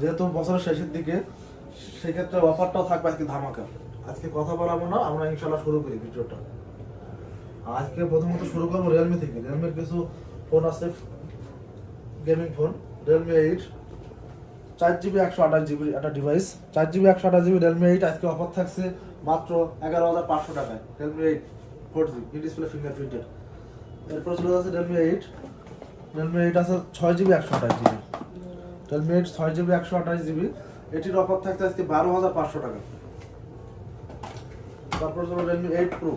যেহেতু বছরের শেষের দিকে, সেক্ষেত্রে অফারটাও থাকবে আজকে ধামাকা। আজকে কথা বলাবো না, আমরা ইনশাল্লাহ শুরু করি ভিডিওটা। আজকে প্রথমত শুরু করব রিয়েলমি থেকে। রিয়েলমির কিছু ফোন আছে গেমিং ফোন রিয়েলমি এইট চার জিবি একশো আঠাশ জিবি একটা ডিভাইস চার জিবি একশো আঠাশ জিবি রিয়েলমি এইট আজকে অফার থাকছে মাত্র এগারো হাজার পাঁচশো টাকায়। Realme eight four G in display ফিঙ্গারপ্রিন্টের এরপর চলে যাচ্ছে রিয়েলমি এইট রিয়েলমি এইট আছে ছয় জিবি একশো আঠাশ জিবি রিয়েলমি এইট ছয় জিবি একশো আঠাশ জিবি এটির অফার থাকছে আজকে বারো হাজার পাঁচশো টাকা। তারপর চলো Realme eight pro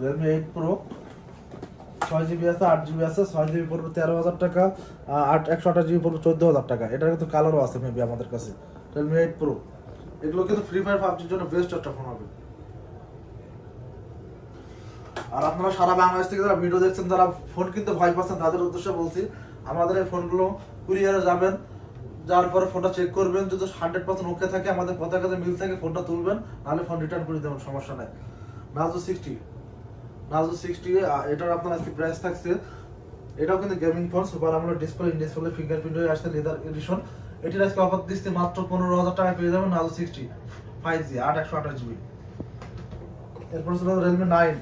Realme eight pro ছয় জিবি আছে, আট জিবি আছে, ছয় জিবি পড়বে তেরো হাজার টাকা আট, একশো আঠাশ জিবি পড়বে চোদ্দ হাজার টাকা। এটার কিন্তু কালারও আছে মেবি আমাদের কাছে। রিয়েলমি এইট প্রো এগুলো কিন্তু ফ্রি ফায়ার পাবজির জন্য বেস্ট একটা ফোন হবে। আর আপনারা সারা বাংলাদেশ থেকে যারা ভিডিও দেখছেন যারা ফোন কিনতে ভয় পাচ্ছেন, তাদের উদ্দেশ্যে বলছি আমাদের এই ফোনগুলো কুরিয়ারে যাবেন, যাওয়ার পরে ফোনটা চেক করবেন, যদি হান্ড্রেড পার্সেন্ট ওকে থাকে, আমাদের কথার কাছে মিল থাকে, ফোনটা তুলবেন, নাহলে ফোন রিটার্ন করে দেবেন, সমস্যা নাই। নাজু সিক্সটি নাজু সিক্সটি এটার আপনার আজকে প্রাইস থাকছে, এটাও কিন্তু গেমিং ফোন সুপার আমলের ডিসপ্লে ডিসপ্লে ফিঙ্গারপ্রিন্ট হয়ে আসছে লেদার এডিশন এটির আজকে অফার দিচ্ছে মাত্র পনেরো হাজার টাকায় পেয়ে যাবেন নাজু সিক্সটি ফাইভ জি আট একশো আঠাশ জিবি এরপর রেলমি নাইন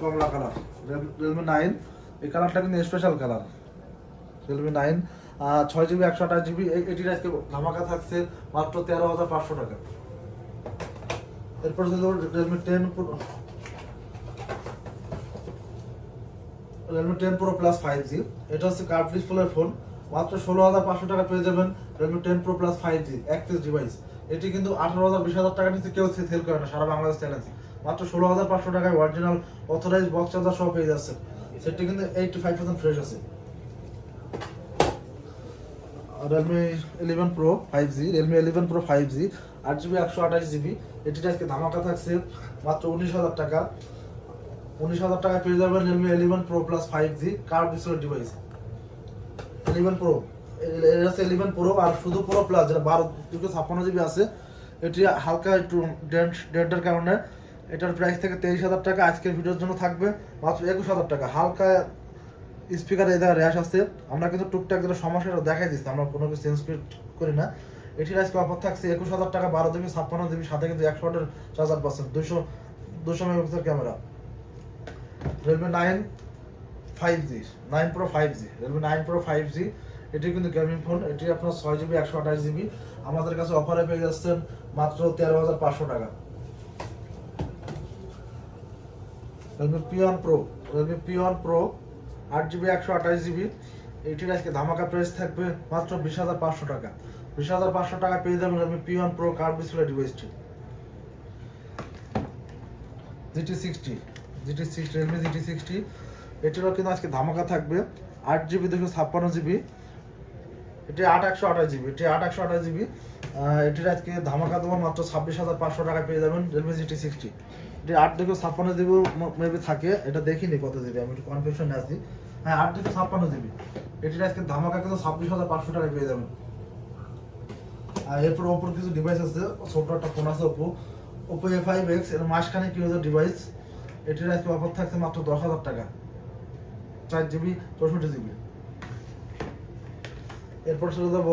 কমলা কালার রেলমি নাইন এই কালারটা কিন্তু স্পেশাল কালার রিয়েলমি নাইন ছয় জিবি একশো আঠাশ জিবি এটির আজকে ধামাকা থাকছে মাত্র তেরো হাজার পাঁচশো টাকা। এরপর Realme ten Realme ten pro plus five G এটা হচ্ছে কার্ভ ডিসপ্লের ফোন মাত্র ষোলো হাজার পাঁচশো টাকা পেয়ে যাবেন Realme ten pro plus five G এক ডিভাইস এটি কিন্তু আঠারো হাজার বিশ হাজার টাকা নিচে কেউ সেল করে না, সারা বাংলাদেশ চ্যালেঞ্জ মাত্র ষোলো হাজার পাঁচশো টাকায় অরিজিনাল অথরাইজ বক্স চার্জার সহ পেয়ে যাচ্ছে সেটি কিন্তু এইটটি ফাইভ পার্সেন্ট ফ্রেশ আছে। Realme eleven pro five G Realme eleven pro five G আট জিবি একশো আঠাশ জিবি এটির আজকে ধামাকা থাকছে, মাত্র উনিশ হাজার টাকা। উনিশ হাজার টাকায় পেয়ে যাবেন Realme eleven pro plus five G কার ডিসপ্লে ডিভাইস ইলেভেন প্রো এটা হচ্ছে ইলেভেন প্রো আর শুধু প্রো প্লাস যেটা বারো, দুশো ছাপ্পান্ন জিবি আছে, এটি হালকা একটু ডেন্ট ডেন্টের কারণে এটার প্রাইস থেকে তেইশ হাজার টাকা আজকের ভিডিওর জন্য থাকবে। মাত্র একুশ হাজার টাকা। হালকা স্পিকার এই র্যাশ আছে। আমরা কিন্তু টুকটাক যেটা সমস্যাটা দেখাই দিচ্ছি আমরা কোনো কিছু চেঞ্জ করি না। এটির আজকে অফার থাকছে একুশ হাজার টাকা, বারো জিবি, ছাপ্পান্ন জিবি, সাথে কিন্তু একশো ওয়াটের চার্জার পাচ্ছেন। দুশো দুশো megapixel camera Realme nine five G nine pro five G Realme nine pro five G এটি কিন্তু গেমিং ফোন এটি আপনার ছয় জিবি, একশো আঠাশ জিবি। আমাদের কাছে অফারে পেয়ে যাচ্ছেন মাত্র তেরো হাজার পাঁচশো টাকা। Realme P one pro Realme P one pro আট জিবি একশো আঠাশ জিবি। এটির আজকে ধামাকা প্রাইস থাকবে মাত্র বিশ হাজার পাঁচশো টাকা। বিশ হাজার পাঁচশো টাকা পেয়ে যাবেন Realme P one pro curved display ডিভাইসটি GT sixty GT sixty Realme GT sixty এটিরও কিন্তু আজকে ধামাকা থাকবে। আট জিবি দুশো ছাপ্পান্ন জিবি। এটি আট একশো আঠাশ জিবি, এটি আট একশো আঠাশ জিবি। এটির আজকে ধামাকা দেবো মাত্র ছাব্বিশ হাজার পাঁচশো টাকা পেয়ে যাবেন রিয়েলমি জিটি সিক্সটি এটি আট দুশো ছাপ্পান্ন জিবি মেবি থাকে, এটা দেখিনি কত জিবি, আমি একটু কনফিউশনে আছি হ্যাঁ আট দুশো ছাপ্পান্ন জিবি। এটির আজকে ধামাকা কিন্তু ছাব্বিশ হাজার পাঁচশো টাকায় পেয়ে যাবেন। আর এরপর ওপর কিছু ডিভাইস আছে ছোট একটা ফোন আছে ওপো ওপো এ ফাইভ এক্সের মাসখানে কি হয়েছে ডিভাইস এটির আজকে অফার থাকছে মাত্র দশ হাজার টাকা। চার জিবি, চৌষট্টি জিবি। এরপর চলে যাব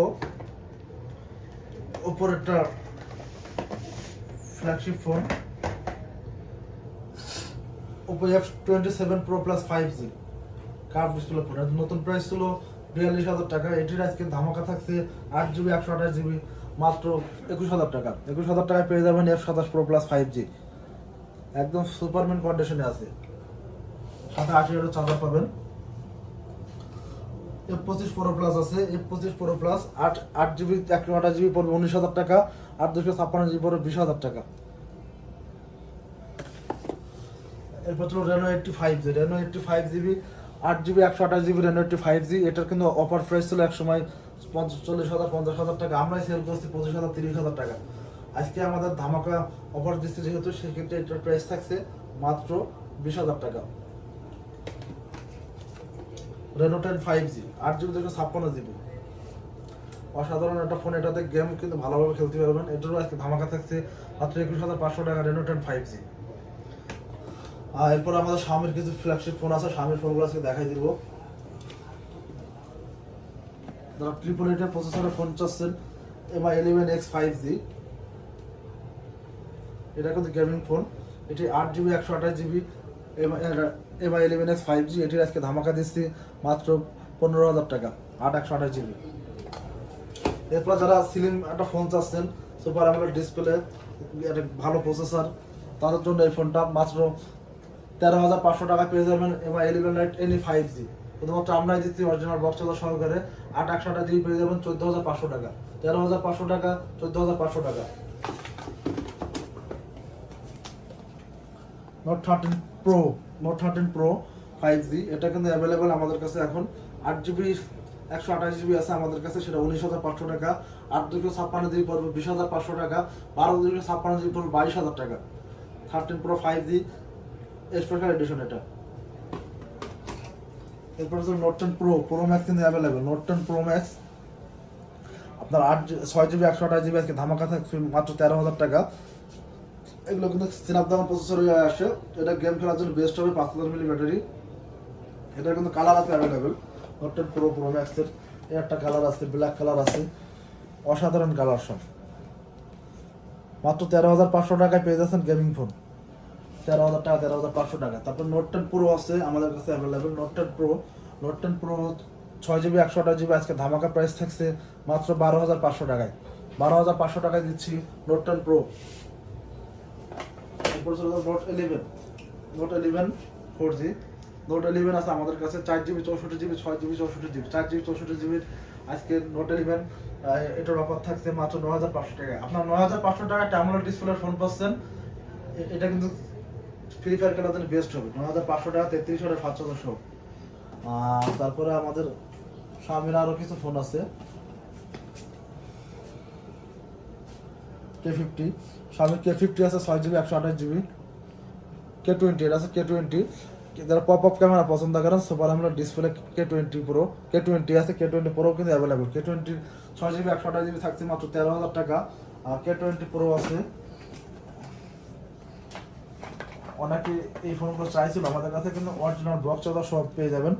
ওপর একটা flagship phone Oppo F twenty seven pro plus five G curve display phone নতুন প্রাইস ছিল বিয়াল্লিশ হাজার টাকা। এটির আজকে ধামাকা থাকছে আট জিবি একশো আঠাশ জিবি মাত্র একুশ হাজার টাকা। একুশ হাজার টাকায় পেয়ে যাবেন এফ সাতাশ প্রো প্লাস ফাইভ জি একদম সুপারম্যান কন্ডিশনে আছে। সাথে আশি হাজার চার্জার পাবেন। এফ পঁচিশ প্রো প্লাস আছে। এফ পঁচিশ প্রো প্লাস আট আট জিবি একশো আঠাশ জিবি পড়বে উনিশ হাজার টাকা। আর দুশো ছাপ্পান্ন জিবি পড়বে বিশ হাজার টাকা। এরপর ছিল Reno eighty five G Reno eighty five GB আট জিবি একশো আঠাশ GB Reno eighty five G এটার কিন্তু অফার প্রাইস ছিল এক সময় পঞ্চাশ, চল্লিশ হাজার, পঞ্চাশ হাজার টাকা। আমরাই সেল করছি পঁচিশ হাজার, তিরিশ হাজার টাকা। আজকে আমাদের ধামাকা অফার দিচ্ছে যেহেতু, সেক্ষেত্রে এটার প্রাইস থাকছে মাত্র বিশ হাজার টাকা। রেনো টেন ফাইভ জি আট জিবি থেকে ছাপ্পান্ন জিবি অসাধারণ একটা ফোন এটাতে গেম কিন্তু ভালোভাবে খেলতে পারবেন। এটারও আজকে ধামাকা থাকছে মাত্র একুশ হাজার পাঁচশো টাকা রেনো টেন ফাইভ জি আর এরপর আমাদের স্বামীর কিছু ফ্ল্যাগশিপ ফোন আছে, স্বামীর ফোনগুলো আজকে দেখাই দিব। যারা ট্রিপল এইটের প্রসেসরের ফোন চাচ্ছেন, Mi eleven X five G এটা কিন্তু গেমিং ফোন এটি আট জিবি একশো আঠাশ GB Mi eleven X five G এটির আজকে ধামাকা দিচ্ছি, মাত্র পনেরো হাজার টাকা, আট, একশো আঠাশ জিবি এরপর যারা সিলিং একটা ফোন চাচ্ছেন সুপার আমলের ডিসপ্লে একটা ভালো প্রসেসর তাদের জন্য এই ফোনটা মাত্র তেরো হাজার পাঁচশো টাকা পেয়ে যাবেন Mi eleven lite NE five G শুধুমাত্র আমরাই দিচ্ছি অরিজিনাল বক্স চার্জার সহকারে। আট একশো টাকা দিয়ে পেয়ে যাবেন চোদ্দ হাজার পাঁচশো টাকা। তেরো হাজার পাঁচশো টাকা, চোদ্দ হাজার পাঁচশো টাকা। Note thirteen pro Note thirteen pro five G এটা কিন্তু অ্যাভেলেবেল আমাদের কাছে এখন। আট জিবি, একশো আঠাশ জিবি আছে আমাদের কাছে, সেটা উনিশ হাজার পাঁচশো টাকা। আট দুশো ছাপ্পান্ন জিবি পড়বে বিশ হাজার পাঁচশো টাকা। বারো দুশো ছাপ্পান্ন জিবি পড়বে বাইশ হাজার টাকা। Thirteen pro five G special edition এটা। এরপর হচ্ছে Note ten pro pro max কিন্তু available Note ten pro max আপনার আট ছয় জিবি, একশো আঠাশ জিবি আজকে ধামাকা থাকছে, মাত্র তেরো হাজার টাকা। এগুলো কিন্তু স্ন্যাপড্রাগন প্রসেসর হয়ে আসে। এটা গেম খেলার জন্য বেস্ট হবে, পাঁচ হাজার মিলি ব্যাটারি। এটা কিন্তু কালার আছে available Note ten pro pro ম্যাক্সের এর একটা কালার আছে ব্ল্যাক কালার আছে। অসাধারণ কালার সব। মাত্র তেরো হাজার পাঁচশো টাকায় পেয়ে যাচ্ছেন গেমিং ফোন তেরো হাজার টাকা, তেরো হাজার পাঁচশো টাকা। তারপর নোট টেন প্রো আছে আমাদের কাছে available Note ten pro Note ten pro ছয় জিবি একশো আঠাশ জিবি আজকে ধামাকা প্রাইস থাকছে মাত্র বারো হাজার পাঁচশো টাকায়। বারো হাজার পাঁচশো টাকায় দিচ্ছি Note ten pro Note eleven Note eleven four G Note eleven আছে আমাদের কাছে চার জিবি চৌষট্টি জিবি ছয় জিবি চৌষট্টি জিবি চার জিবি চৌষট্টি জিবির আজকে নোট ইলেভেন এটার অফার থাকছে মাত্র ন হাজার পাঁচশো টাকা আপনার ন হাজার পাঁচশো টাকা ট্যামোলের ডিসপ্লের ফোন পাচ্ছেন। এটা কিন্তু ফ্রি ফায়ার খেলার জন্য বেস্ট হবে। ন হাজার পাঁচশো টাকা, তেত্রিশ হাজার সাতশো দশশো তারপরে আমাদের স্বামীর আরও কিছু ফোন আছে। কে ফিফটি স্বামীর কে ফিফটি আছে, ছয় জিবি একশো আঠাশ জিবি কে টোয়েন্টি এটা আছে কে টোয়েন্টি যারা পপ আপ ক্যামেরা পছন্দ করেন সুপার আমলের display K twenty pro K twenty আছে কে টোয়েন্টি প্রো কিন্তু অ্যাভেলেবল কে টোয়েন্টি ছয় জিবি একশো আঠাশ জিবি থাকছে মাত্র তেরো হাজার টাকা। আর কে টোয়েন্টি প্রো আছে। অনেকে এই ফোনগুলো চাইছিল আমাদের কাছে, কিন্তু অরিজিনাল বক্স চার্জার সব পেয়ে যাবেন।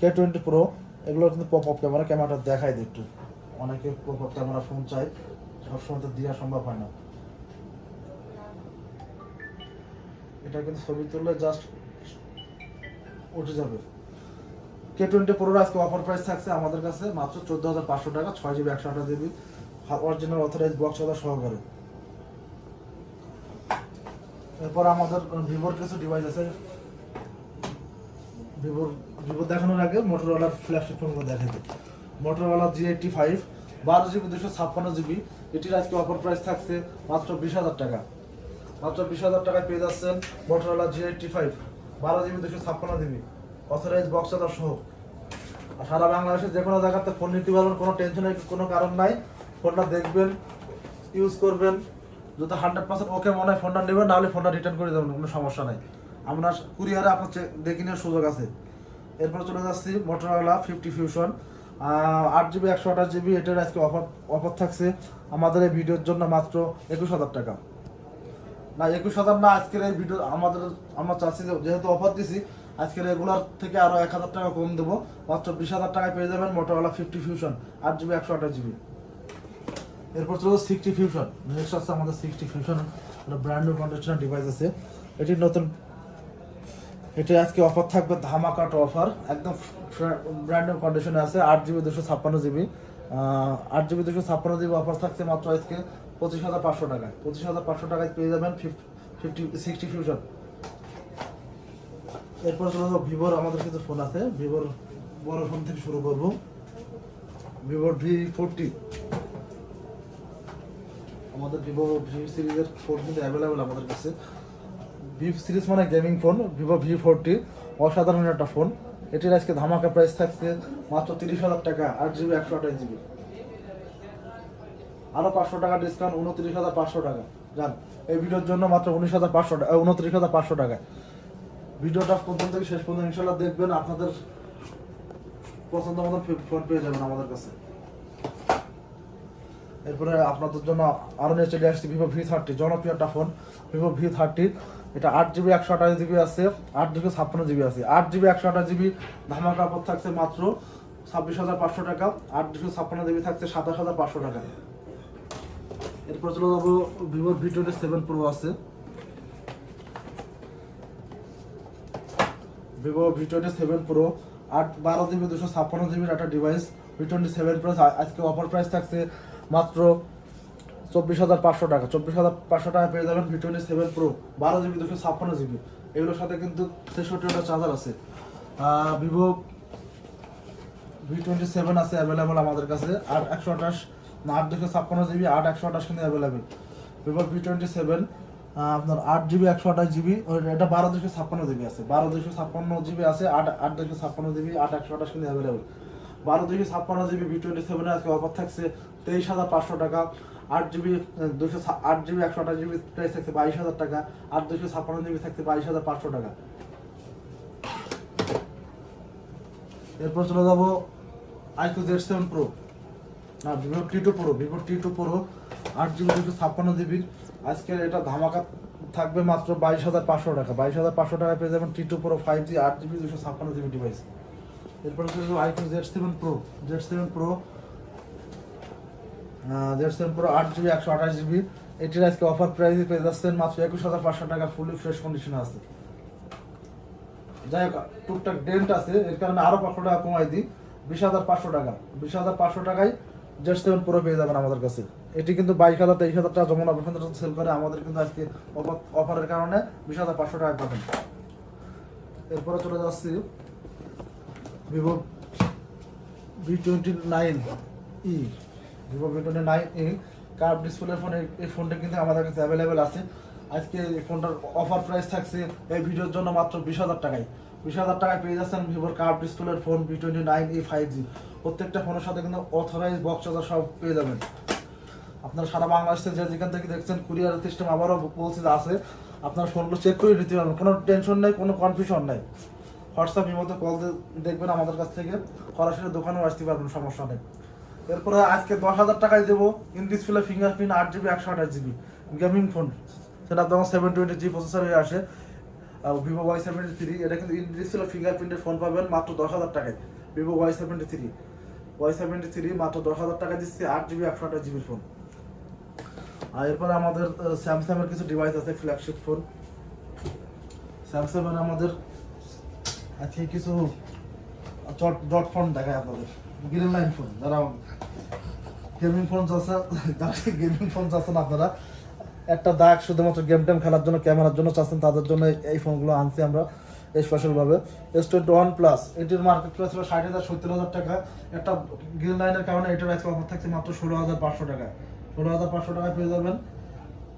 কে টোয়েন্টি প্রো এগুলো কিন্তু পপ আপ ক্যামেরা ক্যামেরাটা দিই একটু। অনেকে পপ আপ ক্যামেরা ফোন চাই সবসময় তো দেওয়া সম্ভব হয় না। এটা কিন্তু ছবি তুললে জাস্ট উঠে যাবে। কে টোয়েন্টি প্রোর আজকে অফার প্রাইস থাকছে আমাদের কাছে মাত্র চোদ্দ হাজার পাঁচশো টাকা, ছয় জিবি একশো আঠাশ জিবি অরিজিনাল অথরাইজ বক্স সহকারে। এরপর আমাদের ভিভোর কিছু ডিভাইস আছে। ভিভোর, ভিভো দেখানোর আগে মোটরওয়ালার ফ্ল্যাগশিপ ফোনগুলো দেখে দিই মোটরওয়ালা জি এইটটি ফাইভ বারো জিবি দুশো ছাপ্পান্ন জিবি এটির আজকে অফার প্রাইস থাকছে মাত্র বিশ হাজার টাকা। মাত্র বিশ হাজার টাকায় পেয়ে যাচ্ছেন মোটরওয়ালা জি এইটটি ফাইভ বারো জিবি দুশো ছাপ্পান্ন জিবি অথরাইজ বক্স চার্জার সহ। সারা বাংলাদেশের যে কোনো জায়গাতে ফোন নিতে পারবেন, কোনো টেনশনের কোনো কারণ নাই। ফোনটা দেখবেন ইউজ করবেন। যদি হান্ড্রেড পার্সেন্ট ওকে মনে হয় ফোনটা নেবেন, নাহলে ফোনটা রিটার্ন করে দেবেন, কোনো সমস্যা নাই। আমরা কুরিয়ারে আপনার দেখে নেওয়ার সুযোগ আছে। এরপর চলে যাচ্ছি মোটরওয়ালা ফিফটি ফিউশন আট জিবি একশো আঠাশ জিবি এটার আজকে অফার অফার থাকছে। আমাদের এই ভিডিওর জন্য মাত্র একুশ হাজার টাকা। না, একুশ হাজার না, আজকের এই ভিডিও আমাদের, আমরা চাচ্ছি যেহেতু অফার দিছি, আজকে রেগুলার থেকে আরও এক হাজার টাকা কম দেবো। মাত্র বিশ হাজার টাকায় পেয়ে যাবেন মোটরওয়ালা ফিফটি ফিউশন আট জিবি একশো আঠাশ জিবি এরপর চলো সিক্সটি ফিউশন নেক্সট আছে আমাদের sixty fusion brand new conditioner device আছে। এটির নতুন এটি আজকে অফার থাকবে, ধামাকাট অফার একদম ব্র্যান্ড নিউ কন্ডিশনে আছে, আট জিবি দুশো ছাপ্পান্ন জিবি আট জিবি দুশো ছাপ্পান্ন জিবি অফার থাকছে মাত্র আজকে পঁচিশ হাজার পাঁচশো টাকায়। পঁচিশ হাজার পাঁচশো টাকায় পেয়ে যাবেন ফিফটি সিক্সটি ফিউশন এরপর চলো ভিভোর আমাদের কিছু ফোন আছে। ভিভোর বড় ফোন থেকে শুরু করব। ভিভোর ভি ফোরটি আমাদের ভিভো ভি সিরিজের ফোন কিন্তু অ্যাভেলেবেল আমাদের কাছে। ভি সিরিজ মানে gaming phone Vivo V forty অসাধারণ একটা ফোন এটির আজকে ধামাকা প্রাইস থাকছে মাত্র তিরিশ হাজার টাকা, আট জিবি একশো আঠাশ জিবি আরও পাঁচশো টাকা ডিসকাউন্ট উনত্রিশ হাজার পাঁচশো টাকা। যান এই ভিডিওর জন্য মাত্র উনিশ হাজার পাঁচশো টাকা, উনত্রিশ হাজার পাঁচশো টাকা। ভিডিওটা প্রথম থেকে শেষ পর্যন্ত ইনশাল্লাহ দেখবেন, আপনাদের পছন্দ মতন ফোন পেয়ে যাবেন আমাদের কাছে। এরপরে আপনাদের জন্য আরও নিয়ে চলে আসছি ভিভো ভি থার্টি জনপ্রিয় একটা ফোন ভিভো ভি থার্টি এটা আট জিবি একশো আঠাশ জিবি আছে, আট জিবি ছাপ্পান্ন জিবি আছে। আট জিবি একশো আঠাশ জিবি ধামাকা কাপড় থাকছে মাত্র ছাব্বিশ হাজার পাঁচশো টাকা। আট জিবি ছাপ্পান্ন জিবি থাকছে সাতাশ হাজার পাঁচশো টাকা। এরপর চলে যাব Vivo V twenty seven pro আছে। Vivo V twenty seven pro আট, বারো জিবি দুশো ছাপ্পান্ন জিবির একটা device V twenty seven pro আজকে অফার প্রাইস থাকছে মাত্র চব্বিশ হাজার পাঁচশো টাকা। চব্বিশ হাজার পাঁচশো টাকা পেয়ে যাবেন ভি টোয়েন্টি সেভেন প্রো, বারো জিবি, দুশো ছাপ্পান্ন জিবি। এগুলোর সাথে কিন্তু ছেষট্টিটা চার্জার আছে। ভিভো ভি টোয়েন্টি সেভেন আছে অ্যাভেলেবেল আমাদের কাছে। আট একশো আঠাশ, আট দুশো ছাপ্পান্ন জিবি, আট একশো আঠাশ কিন্তু available Vivo V twenty seven আপনার আট জিবি, একশো আঠাশ জিবি এটা বারো দুশো ছাপ্পান্ন জিবি আছে। বারো দুশো ছাপ্পান্ন জিবি আছে, আট আট দুশো ছাপ্পান্ন জিবি, আট একশো আঠাশ কিন্তু অ্যাভেলেবেল বারো দুশো ছাপ্পান্ন জিবি ভি টোয়েন্টি সেভেনে আজকে অফার থাকছে তেইশ হাজার পাঁচশো টাকা, আট জিবি দুশো আট জিবি, একশো আঠাশ জিবি প্রাইস থাকছে বাইশ হাজার টাকা আর দুশো ছাপ্পান্ন জিবি থাকছে বাইশ হাজার পাঁচশো টাকা। এরপর চলে যাব আইকো জেড সেভেন প্রো না Vivo T two pro Vivo T two pro আট জিবি, দুশো ছাপ্পান্ন জিবির আজকের এটা ধামাকা থাকবে মাত্র বাইশ হাজার পাঁচশো টাকা। বাইশ হাজার পাঁচশো টাকা পেয়ে যাবেন T two pro five G আট জিবি, দুশো ছাপ্পান্ন জিবি ডিভাইস এরপর চলে যাব iQOO Z seven pro Z seven pro Z seven pro আট জিবি, একশো আঠাশ জিবি। এটির আজকে অফার প্রাইসে পেয়ে যাচ্ছেন মাত্র একুশ হাজার পাঁচশো টাকা ফুলি ফ্রেশ কন্ডিশনে আছে। যাই হোক, টুকটাক ডেন্ট আছে, এর কারণে আরও পাঁচশো টাকা কমাই দিই। বিশ হাজার পাঁচশো টাকা। বিশ হাজার পাঁচশো টাকায় জেড সেভেন পুরো পেয়ে যাবেন আমাদের কাছে। এটি কিন্তু বাইশ হাজার, তেইশ হাজার টাকা যমুনা বিভিন্ন সেল করে, আমাদের কিন্তু আজকে অফারের কারণে বিশ হাজার পাঁচশো টাকা পাবেন। এরপরে চলে যাচ্ছি Vivo V twenty nine E Vivo V twenty nine E curve display phone এই ফোনটা কিন্তু আমাদের কাছে অ্যাভেলেবেল আছে। আজকে এই ফোনটার অফার প্রাইস থাকছে এই ভিডিওর জন্য মাত্র বিশ হাজার টাকায়। বিশ হাজার টাকায় পেয়ে যাচ্ছেন ভিভোর কার্ভ ডিসপ্লের phone V twenty nine E five G প্রত্যেকটা ফোনের সাথে কিন্তু অথরাইজ বক্স চার্জার সব পেয়ে যাবেন। আপনারা সারা বাংলাদেশে যে যেখান থেকে দেখছেন কুরিয়ার সিস্টেম আবারও বলছে আছে। আপনার ফোনগুলো চেক করে নিতে পারবেন। কোনো টেনশন নেই, কোনো কনফিউশন নেই। হোয়াটসঅ্যাপ মধ্যে কল দেখবেন আমাদের কাছ থেকে। সরাসরি দোকানেও আসতে পারবেন, সমস্যা নেই। এরপরে আজকে দশ হাজার টাকায় দেবো ইন ডিসপ্লে ফিঙ্গারপ্রিন্ট আট জিবি একশো আঠাশ জিবি গেমিং ফোন সেটা তোমার সেভেন টোয়েন্টি জি প্রসেসর হয়ে আসে। আর ভিভো ওয়াই সেভেন্টি থ্রি এটা কিন্তু ইন ডিসপ্লে ফিঙ্গারপ্রিন্টের ফোন পাবেন মাত্র দশ হাজার টাকায়। Vivo Y seventy three Y seventy three মাত্র দশ হাজার টাকা দিচ্ছে, আট জিবি একশো আঠাশ জিবির ফোন আর এরপরে আমাদের স্যামসাং এর কিছু ডিভাইস আছে ফ্ল্যাগশিপ ফোন স্যামসাং এর আমাদের আজকে কিছু ডট ফোন দেখায় আপনাদের। গ্রিন লাইন ফোন যারা গেমিং ফোন যারা গেমিং ফোন চাচ্ছেন আপনারা। একটা দাগ শুধুমাত্র গেম টেম খেলার জন্য, ক্যামেরার জন্য চাচ্ছেন, তাদের জন্য এই ফোনগুলো আনছি আমরা স্পেশালভাবে এস টোয়েন্টি ওয়ান প্লাস এটির মার্কেট প্রাইস হলো ষাট হাজার সত্তর হাজার টাকা। একটা গ্রিন লাইনের কারণে এটার আজকে অফার থাকছে মাত্র ষোলো হাজার পাঁচশো টাকা ষোলো হাজার পাঁচশো টাকায় পেয়ে যাবেন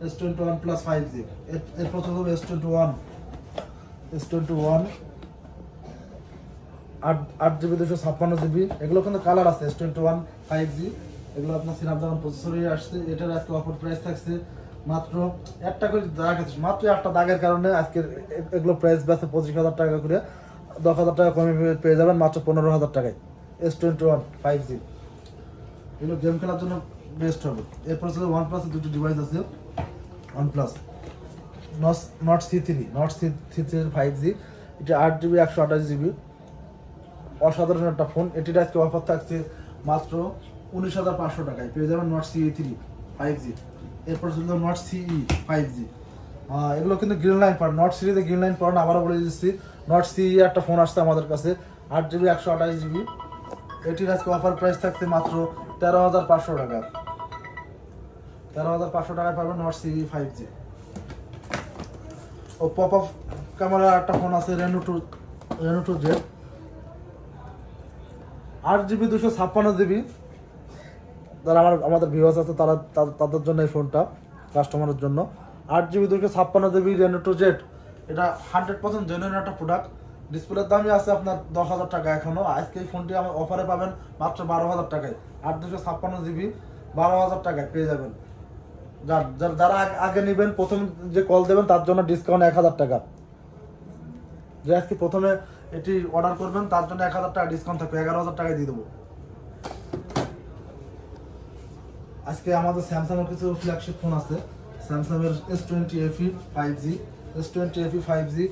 S twenty one plus five G এরপর চলবে S twenty one S twenty one আট আট জিবি দুশো ছাপ্পান্ন জিবি এগুলো কিন্তু কালার আছে S twenty one five G এগুলো আপনার স্ন্যাপড্রাগন প্রসেসরে আসছে, এটার আজকে অফার প্রাইস থাকছে মাত্র একটা করে দাগ আছে, মাত্র একটা দাগের কারণে আজকে এগুলো প্রাইস বেঁচে পঁচিশ হাজার টাকা করে দশ হাজার টাকা কমে পেয়ে যাবেন মাত্র পনেরো হাজার টাকায়। S twenty one five G এগুলো গেম খেলার জন্য বেস্ট হবে। এরপর ছিল ওয়ান প্লাসের দুটো ডিভাইস আছে one plus Nord C three Nord C three three five G এটা আট জিবি একশো আঠাশ জিবি অসাধারণ একটা ফোন এটির আজকে অফার থাকছে মাত্র উনিশ হাজার পাঁচশো টাকায়। পেয়ে যাবেন Nord C three five G এরপর ছিল নট সিই ফাইভ জি এগুলো কিন্তু গ্রিন লাইন পান নট সিরিজে গ্রিন লাইন পান আবারও বলে দিচ্ছি। নট সিই একটা ফোন আসছে আমাদের কাছে, আট জিবি একশো আঠাশ জিবি এটির আজকে অফার প্রাইস থাকছে মাত্র তেরো হাজার পাঁচশো টাকা। তেরো হাজার পাঁচশো টাকায় পাবেন নট সিই ফাইভ জি ও পপ আপ ক্যামেরার একটা ফোন আছে Reno two Reno two Z আট জিবি দুশো ছাপ্পান্ন জিবি। যারা আমার আমাদের ভিউয়ার্স আছে, তারা তাদের জন্য এই ফোনটা কাস্টমারের জন্য। আট জিবি দুশো ছাপ্পান্ন জিবি রেনো টু জেড এটা হান্ড্রেড পার্সেন্ট জেনুইন একটা প্রোডাক্ট ডিসপ্লের দামই আছে আপনার দশ হাজার টাকা এখনও আজকে এই ফোনটি আমার অফারে পাবেন মাত্র বারো হাজার টাকায়। আট দুশো ছাপ্পান্ন জিবি, বারো হাজার টাকায় পেয়ে যাবেন। যার- যার- আগে নেবেন, প্রথম যে কল দেবেন, তার জন্য ডিসকাউন্ট এক হাজার টাকা। যে আজকে প্রথমে এটি অর্ডার করবেন, তার জন্য এক হাজার টাকা ডিসকাউন্ট থাকবে, এগারো হাজার টাকায় দিয়ে দেবো। আজকে আমাদের স্যামসাং এর কিছু ফ্ল্যাগশিপ ফোন আছে। স্যামসাং এর S twenty FE five G S twenty FE five G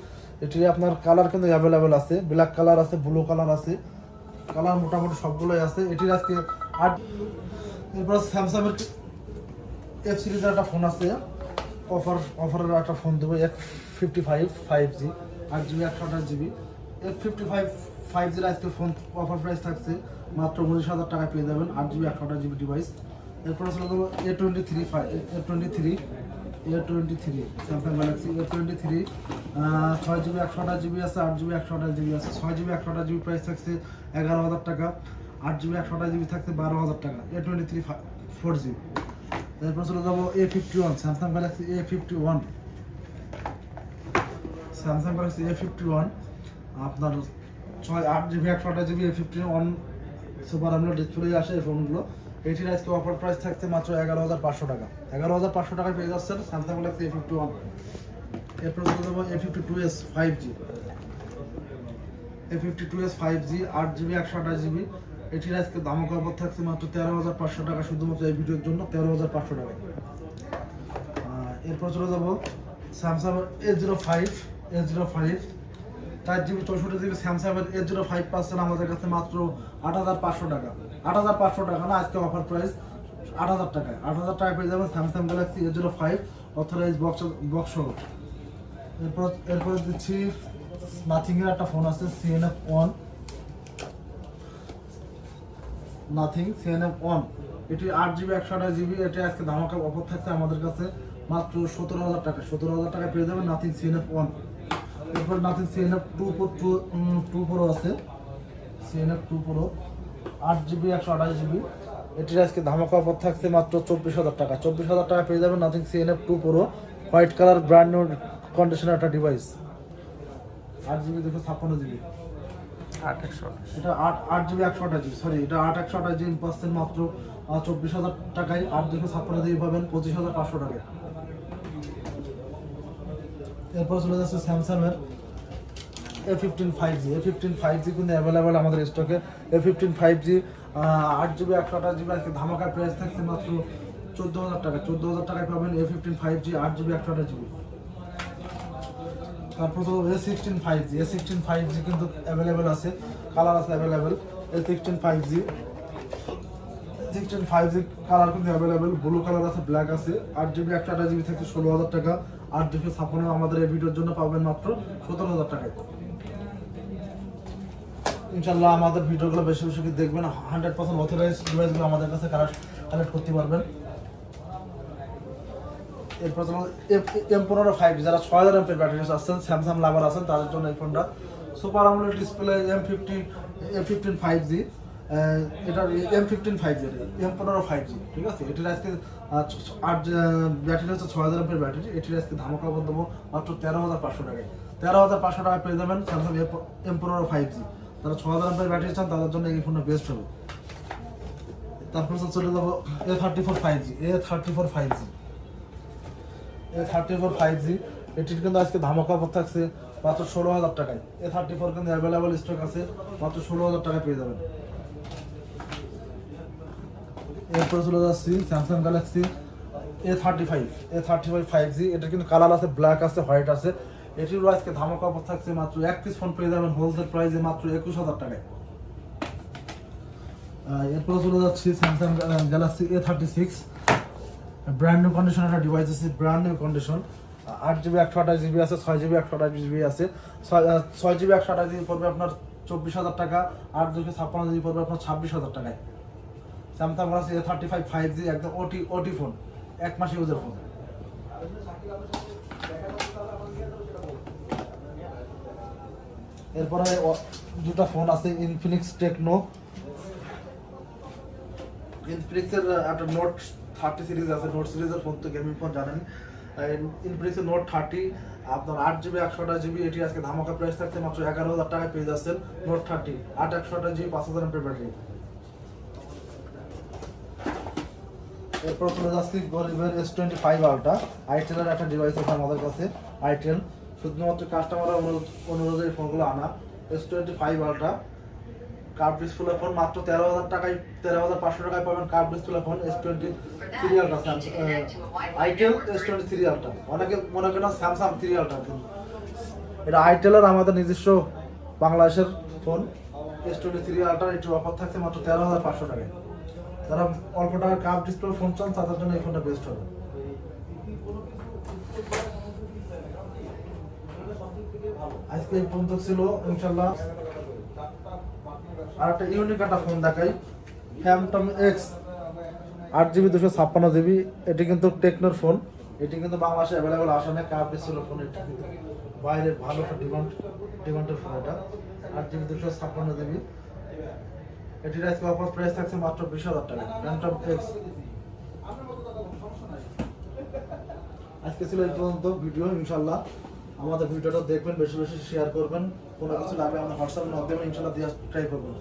এটি আপনার কালার কিন্তু অ্যাভেলেবেল আছে। ব্ল্যাক কালার আছে ব্লু কালার আছে। কালার মোটামুটি সবগুলোই আছে। এটির আজকে আট এরপর স্যামসাং এর এফ সিরিজের একটা ফোন আছে। অফার অফারের একটা ফোন দেবো এক ফিফটি ফাইভ ফাইভ জি আট জিবি একশো আঠাশ GB F fifty five five জির আজকে ফোন অফার প্রাইস থাকছে, মাত্র উনিশ হাজার টাকায় পেয়ে যাবেন, আট জিবি একশো আঠাশ জিবি ডিভাইস এরপর চলে যাব A twenty three five A twenty three A twenty three Samsung Galaxy A twenty three ছয় জিবি একশো আঠাশ জিবি আছে, আট জিবি একশো আঠাশ জিবি আছে। ছয় জিবি একশো আঠাশ জিবি প্রাইস থাকছে এগারো হাজার টাকা, আট জিবি একশো আঠাশ জিবি থাকছে বারো হাজার টাকা A twenty three four GB এরপর চলে যাব A fifty one Samsung Galaxy A fifty one Samsung Galaxy A fifty one আপনার ছয় আট জিবি একশো আঠাশ GB A fifty one super AMOLED display আসে এই ফোনগুলো এটির আজকে অফার প্রাইস থাকছে মাত্র এগারো হাজার পাঁচশো টাকা। এগারো হাজার পাঁচশো টাকায় পেয়ে যাচ্ছেন Samsung Galaxy A fifty one এরপর যাব A fifty two S five G A fifty two S five G আট জিবি একশো আঠাশ জিবি এটির আজকে দামক অফার থাকছে মাত্র তেরো হাজার পাঁচশো টাকা শুধুমাত্র এই ভিডিওর জন্য, তেরো হাজার পাঁচশো টাকা এরপর চলে যাব Samsung A zero five A zero five চার জিবি চৌষট্টি GB Samsung A zero five percent আমাদের কাছে মাত্র আট হাজার পাঁচশো টাকা। আট হাজার পাঁচশো টাকা না, আজকে অফার প্রাইস আট হাজার টাকায় আট হাজার টাকা পেয়ে যাবেন Samsung Galaxy A zero five authorize box box এরপর এরপর দিচ্ছি নাথিং এর একটা ফোন আছে CMF one Nothing CMF one এটি আট জিবি, একশো আঠাশ জিবি, এটি আজকে ধামাকা অফার থাকছে আমাদের কাছে মাত্র সতেরো হাজার টাকা। সতেরো হাজার টাকা পেয়ে যাবেন নাথিং সিএনএফ ওয়ান এরপর Nothing CMF two two two pro আছে। সিএনএফ টু প্রো আট জিবি একশো আঠাশ জিবি এটির আজকে ধামাকা অফার থাকছে মাত্র চব্বিশ হাজার টাকা। চব্বিশ হাজার টাকা পেয়ে যাবেন Nothing CMF two pro white colour brand new কন্ডিশনের একটা ডিভাইস আট জিবি দুশো ছাপ্পান্ন জিবি আট একশো এটা আট আট জিবি একশো আঠাশ জিবি সরি এটা আট একশো আঠাশ জিবি পাচ্ছেন মাত্র চব্বিশ হাজার টাকায়। আট দুশো ছাপ্পান্ন জিবি পাবেন পঁচিশ হাজার পাঁচশো টাকায়। এরপর চলে যাচ্ছে স্যামসাং এর A fifteen five G A fifteen five G কিন্তু অ্যাভেলেবেল আমাদের স্টকে এ ফিফটিন ফাইভ জি আট জিবি একশো আঠাশ জিবি আজকে ধামাকা প্রাইস থাকছে মাত্র চোদ্দ হাজার টাকা। চোদ্দ হাজার টাকায় পাবেন এ ফিফটিন ফাইভ জি আট জিবি একশো আঠাশ জিবি তারপর তো A sixteen five G A sixteen five G কিন্তু অ্যাভেলেবেল আছে কালার আছে available A sixteen five G sixteen five G colour কিন্তু অ্যাভেলেবেল ব্লু কালার আছে ব্ল্যাক আছে, আট জিবি একশো আঠাশ জিবি থেকে ষোলো হাজার টাকা। আট দুশো ছাপ্পান্ন আমাদের এই ভিডিওর জন্য পাবেন মাত্র সতেরো হাজার টাকায়। ইনশাল্লাহ আমাদের ভিডিওগুলো বেশি বেশি দেখবেন হান্ড্রেড পার্সেন্ট অথরাইজ ডিভাইসগুলো আমাদের কাছে কালেক্ট করতে পারবেন। এরপর ফাইভ যারা ছয় হাজার এমপের ব্যাটারি আসছেন স্যামসাং লাভার আছেন, তাদের জন্য এই ফোনটা সুপার আমলের display M fifty M fifteen five G এটা M fifteen five G M পনেরো ফাইভ জি ঠিক আছে? এটির আজকে আট ব্যাটারি হচ্ছে ছয় হাজার এমপের ব্যাটারি এটির আজকে ধামাকা বন্ধ দেবো মাত্র তেরো হাজার পাঁচশো টাকায়। তেরো হাজার পাঁচশো টাকায় পেয়ে যাবেন স্যামসাং এম পনেরো ফাইভ জি যারা ছ হাজার এমপের ব্যাটারি চান, তাদের জন্য এই ফোনটা বেস্ট হবে। তারপর চলে যাব A thirty four five G A thirty four five G A thirty four five G এটির কিন্তু আজকে ধামাকা অফার থাকছে মাত্র ষোলো হাজার টাকায়। এ থার্টি ফোর কিন্তু অ্যাভেলেবল স্টক আছে, মাত্র ষোলো হাজার টাকায় পেয়ে যাবেন। এরপরে চলে যাচ্ছি Samsung Galaxy A thirty five A thirty five five G এটার কিন্তু কালার আছে ব্ল্যাক আছে হোয়াইট আছে। এটিরও আজকে ধামাকা অফার থাকছে মাত্র এক পিস ফোন পেয়ে যাবেন হোলসেল প্রাইসে মাত্র একুশ হাজার টাকায়। এরপরে চলে যাচ্ছি Samsung Galaxy A thirty six brand new condition একটা ডিভাইস আছে ব্র্যান্ড নিউ কন্ডিশন আট জিবি একশো আঠাশ জিবি আছে, ছয় জিবি একশো আঠাশ জিবি আছে। ছয় জিবি একশো আঠাশ জিবি পড়বে আপনার চব্বিশ হাজার টাকা, আট জিবি ছাপ্পান্ন জিবি পড়বে আপনার ছাব্বিশ হাজার টাকায়। Samsung Galaxy thirty five five G একদম ওটি ওটি ফোন এক মাস ইউজের ফোন এরপরে দুটো ফোন আছে ইনফিনিক্স টেকনো ইনফিনিক্সের একটা নোট থার্টি সিরিজ আছে নোট সিরিজের ফোন তো গেমিং ফোন জানেন। ইনফিনিক্সের নোট থার্টি আপনার আট জিবি একশো আঠাশ জিবি এটি আজকে ধামাকা প্রাইস থাকছে, মাত্র এগারো হাজার টাকায় পেয়ে যাচ্ছেন নোট থার্টি আট একশো আঠাশ জিবি পাঁচ হাজার এমপের ব্যাটারি এরপর চলে যাচ্ছি গরিবের এস টোয়েন্টি ফাইভ আলটা আইটেলের একটা ডিভাইস আছে আমাদের কাছে আইটেল শুধুমাত্র কাস্টমারের অনুরোধ অনুরোধে এই ফোনগুলো আনা। S twenty five ultra curve display phone মাত্র তেরো হাজার টাকায়, তেরো হাজার পাঁচশো টাকায় পাবেন curve display phone S twenty সিরিয়ালটা আইটেল এস টোয়েন্টি সিরিয়ালটা অনেকে মনে করেন স্যামসাং সিরিয়ালটা এটা আইটেলের আমাদের নিজস্ব বাংলাদেশের phone S twenty three ultra এটির অফার থাকছে মাত্র তেরো হাজার পাঁচশো টাকায়। যারা অল্প টাকার কাপ ডিসপ্লে ফোন চান, তাদের জন্য এই ফোনটা বেস্ট হবে। আজকে এই পর্যন্ত ছিল ইনশাল্লাহ আর একটা ইউনিক একটা ফোন দেখাই। ফ্যামটম এক্স আট জিবি দুশো ছাপ্পান্ন জিবি এটি কিন্তু টেকনোর ফোন এটি কিন্তু বাংলাদেশে অ্যাভেলেবেল আসে না কাপ ডিসপ্লে ফোন এটি কিন্তু বাইরে ভালো ডিমান্ড ডিমান্ডের ফোন এটা। আট জিবি দুশো ছাপ্পান্ন জিবি এটির আজকে অফার প্রাইস থাকছে মাত্র বিশ হাজার টাকা। ফ্যামটম এক্স আজকে ছিল এই পর্যন্ত ভিডিও ইনশাল্লাহ আমাদের ভিডিওটা দেখবেন, বেশি বেশি শেয়ার করবেন। কোনো কিছু লাগবে আমাদের হোয়াটসঅ্যাপের মাধ্যমে ইনশাল্লাহ দিয়ে ট্রাই করবেন।